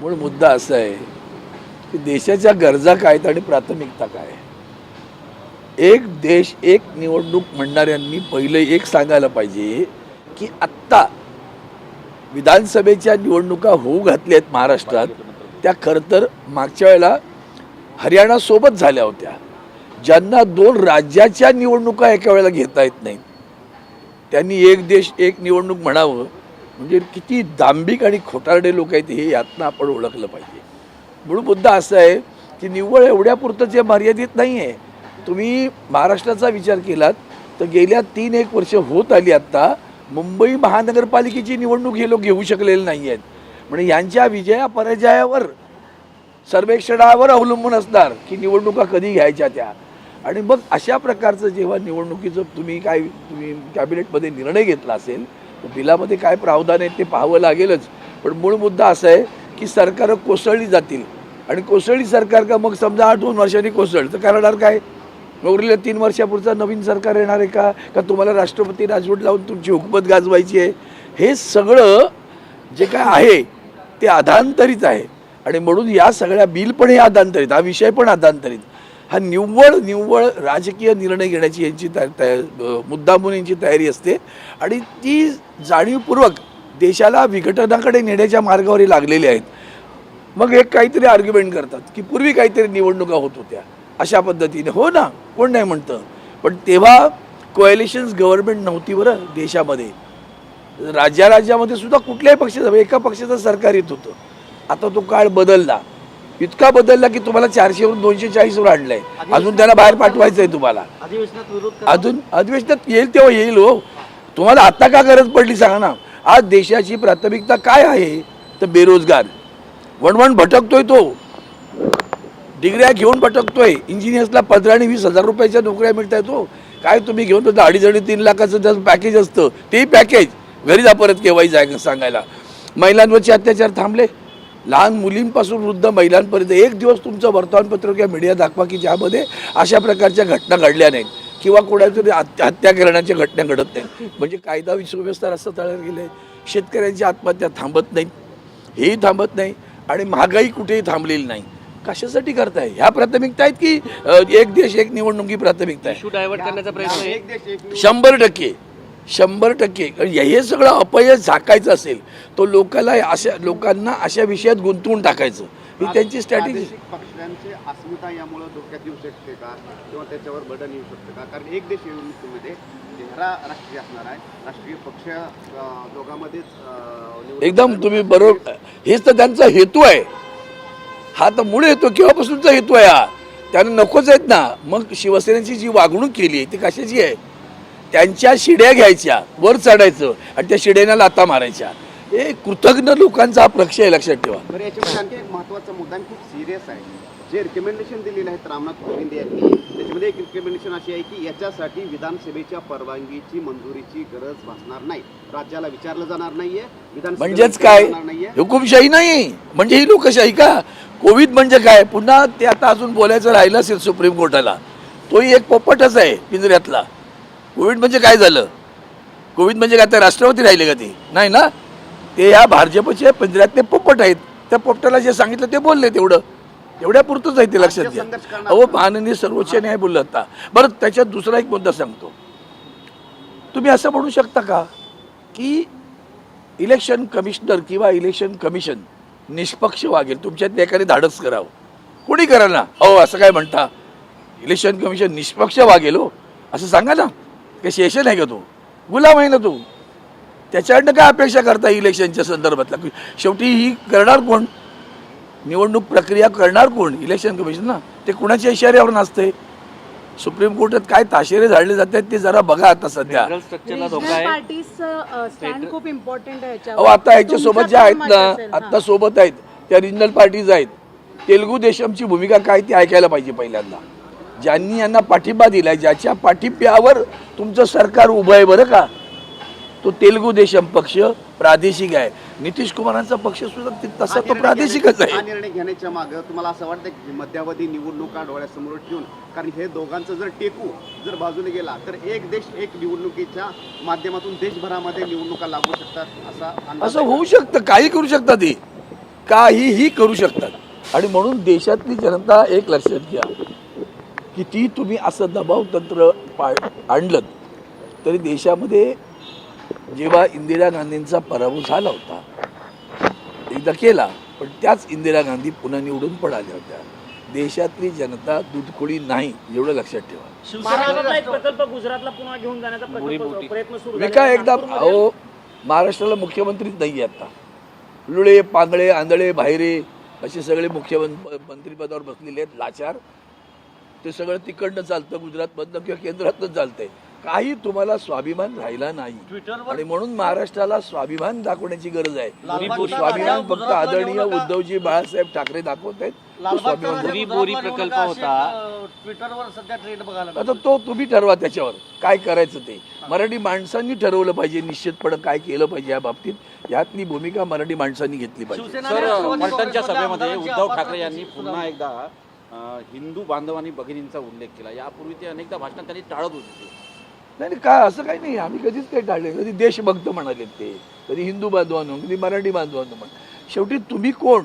मूळ मुद्दा असा आहे की देशाच्या गरजा काय आहेत आणि प्राथमिकता काय आहे? एक देश एक निवडणूक म्हणणाऱ्यांनी पहिले एक सांगायला पाहिजे की आत्ता विधानसभेच्या निवडणुका होऊ घातल्या आहेत महाराष्ट्रात. त्या खरं तर मागच्या वेळेला हरियाणासोबत झाल्या होत्या. ज्यांना दोन राज्याच्या निवडणुका एका वेळेला घेता येत नाहीत. त्यांनी एक देश एक निवडणूक म्हणावं म्हणजे किती दांभिक आणि खोटारडे लोक आहेत हे यातनं आपण ओळखलं पाहिजे. मूळ मुद्दा असा आहे की निव्वळ एवढ्यापुरतं जे मर्यादित नाही आहे तुम्ही महाराष्ट्राचा विचार केलात तर गेल्या तीन एक वर्ष होत आली आत्ता मुंबई महानगरपालिकेची निवडणूक हे लोक घेऊ शकलेले नाही आहेत म्हणजे यांच्या विजया पराजयावर सर्वेक्षणावर अवलंबून असणार की निवडणुका कधी घ्यायच्या त्या. आणि मग अशा प्रकारचं जेव्हा निवडणुकीचं तुम्ही काय तुम्ही कॅबिनेटमध्ये निर्णय घेतला असेल बिलामध्ये काय प्रावधान आहे ते पाहावं लागेलच. पण मूळ मुद्दा असा आहे की सरकारं कोसळली जातील. आणि कोसळली सरकार का मग समजा आठ दोन वर्षांनी कोसळ तर करणार काय? उरलेल्या तीन वर्षापुढचा नवीन सरकार येणार आहे का? का तुम्हाला राष्ट्रपती राजवट लावून तुमची हुकूमत गाजवायची आहे? हे सगळं जे काय आहे ते आधांतरित आहे. आणि म्हणून या सगळ्या बिल पण हे आधांतरित हा विषय पण आधांतरित हा निव्वळ निव्वळ राजकीय निर्णय घेण्याची यांची तया तया मुद्दामून यांची तयारी असते. आणि ती जाणीवपूर्वक देशाला विघटनाकडे नेण्याच्या मार्गावर लागलेले आहेत. मग एक काहीतरी आर्ग्युमेंट करतात की पूर्वी काहीतरी निवडणुका होत होत्या. अशा पद्धतीने. हो ना कोण नाही म्हणतं. पण तेव्हा कोएलिशन्स गव्हर्नमेंट नव्हती बरं देशामध्ये. राज्या राज्यामध्ये सुद्धा कुठल्याही पक्षाचं एका पक्षाचं सरकार येत होतं. आता तो काळ बदलला. इतका बदलला की तुम्हाला चारशेवरून दोनशे चाळीसवर आणलंय अजून त्याला बाहेर पाठवायचं आहे तुम्हाला. अजून अधिवेशनात येईल तेव्हा येईल हो. तुम्हाला आता का गरज पडली सांगा ना. आज देशाची प्राथमिकता काय आहे? तर बेरोजगार. वणवण भटकतोय तो. डिग्र्या घेऊन भटकतोय. इंजिनियर्सला पंधरा आणि वीस हजार रुपयाच्या नोकऱ्या मिळत आहेत हो. काय तुम्ही घेऊन तर अडीच अडीच तीन लाखाचं त्याचं पॅकेज असतं तेही पॅकेज घरी जा परत केव्हाही जाय सांगायला. महिलांवरचे अत्याचार थांबले. लहान मुलींपासून वृद्ध महिलांपर्यंत एक दिवस तुमचं वर्तमानपत्र किंवा मीडिया दाखवा की ज्यामध्ये अशा प्रकारच्या घटना घडल्या नाहीत. किंवा कोणातरी हत्या हत्या करण्याच्या घटना घडत नाहीत. म्हणजे कायदा सुव्यवस्था रस्ता तळायला गेले. शेतकऱ्यांची आत्महत्या थांबत नाहीत हेही थांबत नाही. आणि महागाई कुठेही थांबलेली नाही. कशासाठी करताय? ह्या प्राथमिकता आहेत की एक देश एक निवडणुकी प्राथमिकता आहे? इशू डायव्हर्ट करण्याचा प्रयत्न आहे. एक देश एक निवडणूक. शंभर टक्के. शंभर टक्के. कारण हे सगळं अपयश झाकायचं असेल तो लोकांना अशा लोकांना अशा विषयात गुंतवून टाकायचं. ही त्यांची स्ट्रॅटेजी पक्षांची अस्मिता यामुळे धोक्यात येऊ शकते का? किंवा त्याच्यावर बर्डन येऊ शकते का? कारण एक देश निवडणुकीमध्ये चेहरा राष्ट्रीय असणार आहे. राष्ट्रीय पक्ष दोघांमध्येच एकदम तुम्ही. बरोबर हेच तर त्यांचा हेतू आहे. हा तर मुळे येतो केव्हापासूनचा हेतू आहे हा? त्यांना नकोच आहेत ना. मग शिवसेनेची जी वागणूक केली आहे ती कशाची आहे? त्यांच्या शिड्या घ्यायच्या वर चढायचं आणि त्या शिड्याला लाता मारायच्या. हे कृतज्ञ लोकांचा हा पक्ष आहे लक्षात ठेवा. बरं याच्यामध्ये आणखी एक महत्त्वाचा मुद्दा आणि खूप सिरियस आहे. जे रिकमेंडेशन दिलेले आहेत रामनाथ कोविंद यांनी त्याच्यामध्ये एक रिकमेंडेशन अशी आहे की याच्यासाठी विधानसभेच्या परवानगीची मंजुरीची गरज भासणार नाही. राज्याला विचारलं जाणार नाहीये विधानसभेला म्हणजेच विचारलं काय? जाणार नाहीये. हुकुमशाही नाही. म्हणजे ही लोकशाही का? कोविड म्हणजे काय? पुन्हा ते आता अजून बोलायचं राहिलं असेल सुप्रीम कोर्टाला. तोही एक पोपटच आहे पिंजऱ्यातला. कोविड म्हणजे काय झालं? कोविड म्हणजे काय? त्या राष्ट्रपती राहिले का ते? नाही ना? ते या भाजपचे पिंजऱ्यातले पोपट आहेत. त्या पोपटाला जे सांगितलं ते बोलले तेवढं. एवढ्या पुरतच आहे ते लक्षात घ्या. अहो माननीय सर्वोच्च न्याय बोललं आता. बरं त्याच्यात दुसरा एक मुद्दा सांगतो. तुम्ही असं म्हणू शकता का की इलेक्शन कमिशनर किंवा इलेक्शन कमिशन निष्पक्ष वागेल? तुमच्यात एकाने धाडस करावं. कोणी करा ना? हो असं काय म्हणता? इलेक्शन कमिशन निष्पक्ष वागेल हो. असं सांगा ना. काय शेषन आहे का तो गुलाम आहे ना तो. त्याच्याकडनं काय अपेक्षा करता इलेक्शनच्या संदर्भातला? शेवटी ही करणार कोण? निवडणूक प्रक्रिया करणार कोण? इलेक्शन कमिशन ना? ते कुणाच्या इशाऱ्यावर नसते सुप्रीम कोर्टात काय ताशेरे झाडले जातात ते जरा बघा आता सध्या. अहो आता ह्याच्यासोबत तुमचं ज्या आहेत ना आता. सोबत आहेत त्या रिजनल पार्टीज आहेत. तेलुगू देशमची भूमिका काय ती ऐकायला पाहिजे पहिल्यांदा. ज्यांनी यांना पाठिंबा दिलाय ज्याच्या पाठिंब्यावर तुमचं सरकार उभं आहे बरं का? तो तेलुगू देशम पक्ष प्रादेशिक आहे. नितीश कुमारांचा पक्ष सुद्धा तसा हा तो प्रादेशिकच हा आहे निर्णय घेण्याच्या मागे तुम्हाला असं वाटतं की मध्यावधी निवडणुका डोळ्यासमोर ठेवून कारण हे दोघांचं जर टेकू जर बाजूने गेला तर एक देश एक निवडणुकीच्या माध्यमातून देशभरामध्ये निवडणुका लागू शकतात असा अंदाज असं आहे. होऊ शकतं काही करू शकता ते काहीही करू शकतात. आणि म्हणून देशातली जनता एक लक्षात घ्या. किती तुम्ही असं दबाव तंत्र पा आणलं तरी देशामध्ये जेव्हा इंदिरा गांधींचा पराभव झाला होता एकदा केला पण त्याच इंदिरा गांधी पुन्हा निवडून पण आल्या होत्या. देशातली जनता दुधखोडी नाही एवढं लक्षात ठेवा. शिवसेनेचा एक प्रकल्प गुजरातला पुन्हा घेऊन जाण्याचा प्रकल्प प्रयत्न सुरू मी. काय एकदा अहो महाराष्ट्राला मुख्यमंत्रीच नाही आता. लुळे पांगळे आंधळे भायरे असे सगळे मुख्यमंत्री मंत्रीपदावर बसलेले आहेत लाचार. ते सगळं तिकडनं चालतं गुजरातमधनं किंवा केंद्रातनं चालतंय. काही तुम्हाला स्वाभिमान राहिला नाही. आणि म्हणून महाराष्ट्राला स्वाभिमान दाखवण्याची गरज आहे. तो स्वाभिमान फक्त आदरणीय उद्धवजी बाळासाहेब ठाकरे दाखवत. आहेत आता तो तुम्ही ठरवा त्याच्यावर. काय करायचं ते? मराठी माणसांनी ठरवलं पाहिजे निश्चितपणे काय केलं पाहिजे या बाबतीत. यातली भूमिका मराठी माणसांनी घेतली पाहिजे. सभेमध्ये उद्धव ठाकरे यांनी पुन्हा एकदा हिंदू बांधवांनी भगिनींचा उल्लेख केला. यापूर्वी ते अनेकदा भाषणात त्यांनी टाळत होते नाही नाही, काय असं काही नाही. आम्ही कधीच काही टाळले कधी देशभक्त म्हणाले ते. कधी हिंदू बांधवांनो कधी मराठी बांधवांनो म्हण. शेवटी तुम्ही कोण?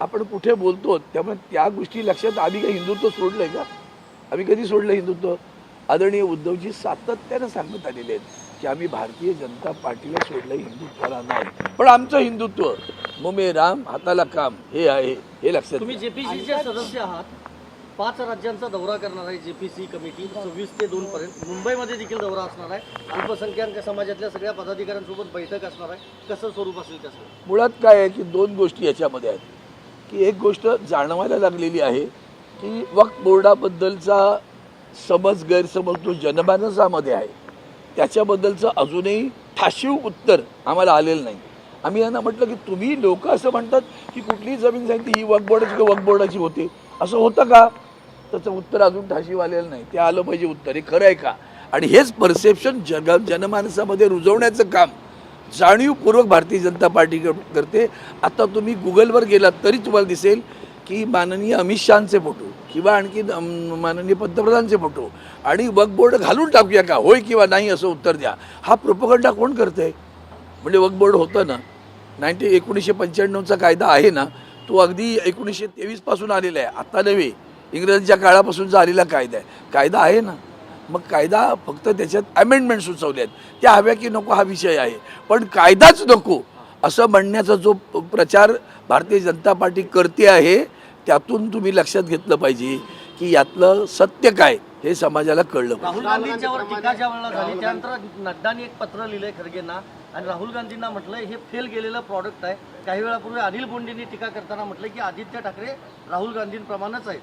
आपण कुठे बोलतो? त्यामुळे त्या गोष्टी लक्षात आम्ही काही हिंदुत्व सोडलंय का? आम्ही कधी सोडलं हिंदुत्व? आदरणीय उद्धवजी सातत्यानं सांगत आलेले आहेत. की आम्ही भारतीय जनता पार्टीला सोडलं हिंदुत्वाला नाही. पण आमचं हिंदुत्व मुमे राम हाताला काम हे आहे हे लक्षात तुम्ही. जेपीसीचे सदस्य आहात. पाच राज्यांचा दौरा करणार आहे जेपीसी कमिटी. सव्वीस ते दोन पर्यंत. मुंबईमध्ये देखील दौरा असणार आहे. अल्पसंख्याक समाजातल्या सगळ्या पदाधिकाऱ्यांसोबत बैठक असणार आहे. कसं स्वरूप असेल कसं मुळात काय आहे की दोन गोष्टी याच्यामध्ये आहेत. की एक गोष्ट जाणवायला लागलेली आहे की वक्फ बोर्डाबद्दलचा समज गैरसमज तो जनमानसामध्ये आहे. त्याच्याबद्दलचं अजूनही ठाशीव उत्तर आम्हाला आलेलं नाही. आम्ही यांना म्हटलं की तुम्ही लोक असं म्हणतात की कुठलीही जमीन सांगितली ही वकबोर्डाची किंवा वकबोर्डाची होते. असं होतं का? त्याचं उत्तर अजून ठाशीव आलेलं नाही. ते आलं पाहिजे उत्तर. हे खरं आहे का? आणि हेच परसेप्शन जग जनमानसामध्ये रुजवण्याचं काम जाणीवपूर्वक भारतीय जनता पार्टी करते. आता तुम्ही गुगलवर गेलात तरी तुम्हाला दिसेल की माननीय अमित शहाचे फोटो किंवा आणखी माननीय पंतप्रधानचे फोटो. आणि वक्फ बोर्ड घालून टाकूया का? होय किंवा नाही असं उत्तर द्या. हा प्रोपगंडा कोण करते म्हणजे वक्फ बोर्ड होतं ना. नाईन्टी एकोणीसशे पंच्याण्णवचा कायदा आहे ना तो अगदी एकोणीसशे तेवीसपासून आलेला आहे. आत्ता नव्हे. इंग्रजांच्या काळापासूनचा आलेला कायदा आहे. कायदा आहे ना. मग कायदा फक्त त्याच्यात अमेंडमेंट सुचवले आहेत. त्या हव्या की नको हा विषय आहे. पण कायदाच नको. असं म्हणण्याचा जो प्रचार भारतीय जनता पार्टी करते आहे त्यातून तुम्ही लक्षात घेतलं पाहिजे की यातलं सत्य काय हे समाजाला कळलं पाहिजे. राहुल गांधींच्यावर टीका ज्या वेळेला झाली त्यानंतर नड्डाने एक पत्र लिहिलंय खरगेंना आणि राहुल गांधींना म्हटलंय हे फेल गेलेलं प्रॉडक्ट आहे. काही वेळापूर्वी अनिल बोंडेंनी टीका करताना म्हटलंय की आदित्य ठाकरे राहुल गांधींप्रमाणेच आहेत.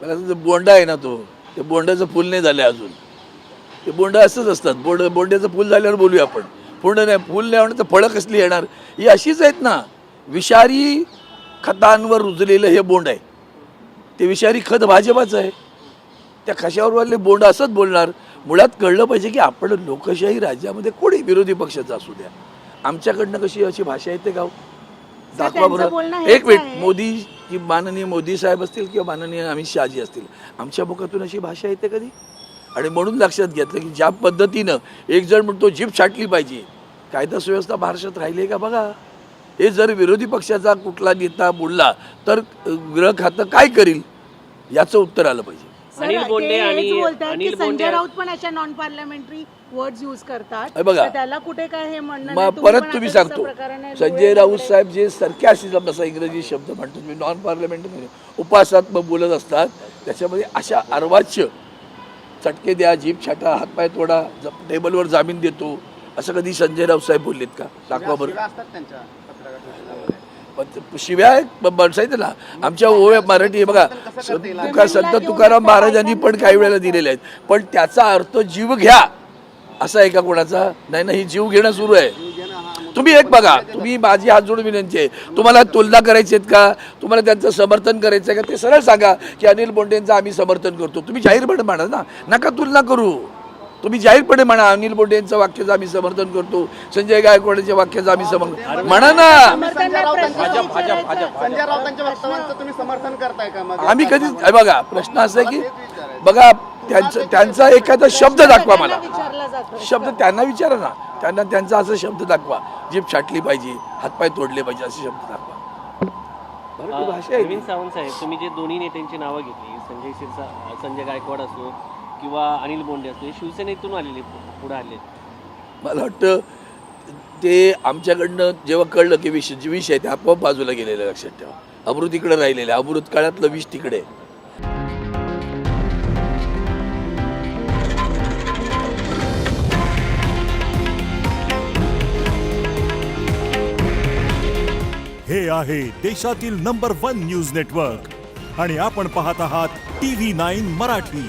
मला असं बोंडा आहे ना तो ते बोंडाचं फुल नाही झालं अजून. ते बोंड असंच असतात बोंड बोंड्याचं फुल झाल्यावर बोलूया आपण. पूर्ण नाही फुल नाही म्हणून तर फळं कसली येणार? ही अशीच आहेत ना विषारी खतांवर रुजलेलं हे बोंड आहे. ते विषारी खत भाजपाचं आहे. त्या कशावर वाले बोंड असंच बोलणार. मुळात कळलं पाहिजे की आपण लोकशाही राज्यामध्ये कोणी विरोधी पक्षाचा असू द्या. आमच्याकडनं कशी अशी भाषा येते का हो? दाखवा त्यांचं बोलणं बरं हेच एक मिनिट. मोदी की माननीय मोदी साहेब असतील किंवा माननीय अमित शहाजी असतील आमच्या मुखातून अशी भाषा येते कधी? आणि म्हणून लक्षात घेतलं की ज्या पद्धतीनं एक जण म्हणतो जीप छाटली पाहिजे. कायदा सुव्यवस्था महाराष्ट्रात राहिली आहे का? बघा. हे जर विरोधी पक्षाचा कुठला नेता बोलला तर गृह खातं काय करील? याचं उत्तर आलं पाहिजे. अनिल बोंडे आणि- अनिल संजय बोंडे- राऊत पण अशा नॉन पार्लमेंटरी वर्ड्स यूज करतात. हे बघा. त्याला कुठे काय हे म्हणणं परत तुम्ही सांगतो. संजय राऊत साहेब जे सरक्यासिझम जसा इंग्रजी शब्द म्हणतो तुम्ही नॉन पार्लमेंटरी उपासात्मक बोलत असतात. त्याच्यामध्ये अशा अर्वाच्य चटके द्या जीप छाटा हातपाय तोडा ज- टेबलवर जामीन देतो. असं कधी संजय राऊत साहेब बोललेत का? दाखवा बरं. शिव्या असतात बसायचं ना. आमच्या ओव्या मराठी बघा. तुका संत तुकाराम महाराजांनी पण काही वेळेला दिलेले आहेत. पण त्याचा अर्थ जीव घ्या असा आहे का कोणाचा? नाही नाही जीव घेणं सुरू आहे. तुम्ही एक बघा तुम्ही माझी हात जोडून विनंती आहे. तुम्हाला तुलना करायची आहेत का? तुम्हाला त्यांचं समर्थन करायचं आहे का? ते सरळ सांगा की अनिल बोंडेंचं आम्ही समर्थन करतो. तुम्ही जाहीरपणे म्हणा ना. नका तुलना करू. तुम्ही जाहीरपणे म्हणा अनिल बोंडेंचं वाक्याचं आम्ही समर्थन करतो संजय गायकवाडच्या वाक्याचं आम्ही समर्थन म्हणा ना. आम्ही कधीच हे बघा प्रश्न असा आहे की बघा त्यांचं त्यांचा एखादा शब्द दाखवा मला. शब्द त्यांना विचारा ना. त्यांना त्यांचा असं शब्द दाखवा. जीप छाटली पाहिजे हातपाय तोडले पाहिजे असे शब्द दाखवा. भाषा सावंत साहेब तुम्ही जे दोन्ही नेत्यांची नावं घेतली संजय शिरसा संजय गायकवाड असो किंवा अनिल बोंडे असो हे शिवसेनेतून आलेले पुढे आले मला वाटतं ते आमच्याकडनं जेव्हा कळलं की विष जे विष आहे ते आपोआप बाजूला गेलेलं लक्षात ठेवा अमृत इकडे राहिलेलं आहे. अमृत काळातलं विष तिकडे आहे. हे आहे देशातील नंबर वन न्यूज नेटवर्क आणि आपण पाहत आहात टी व्ही नाईन मराठी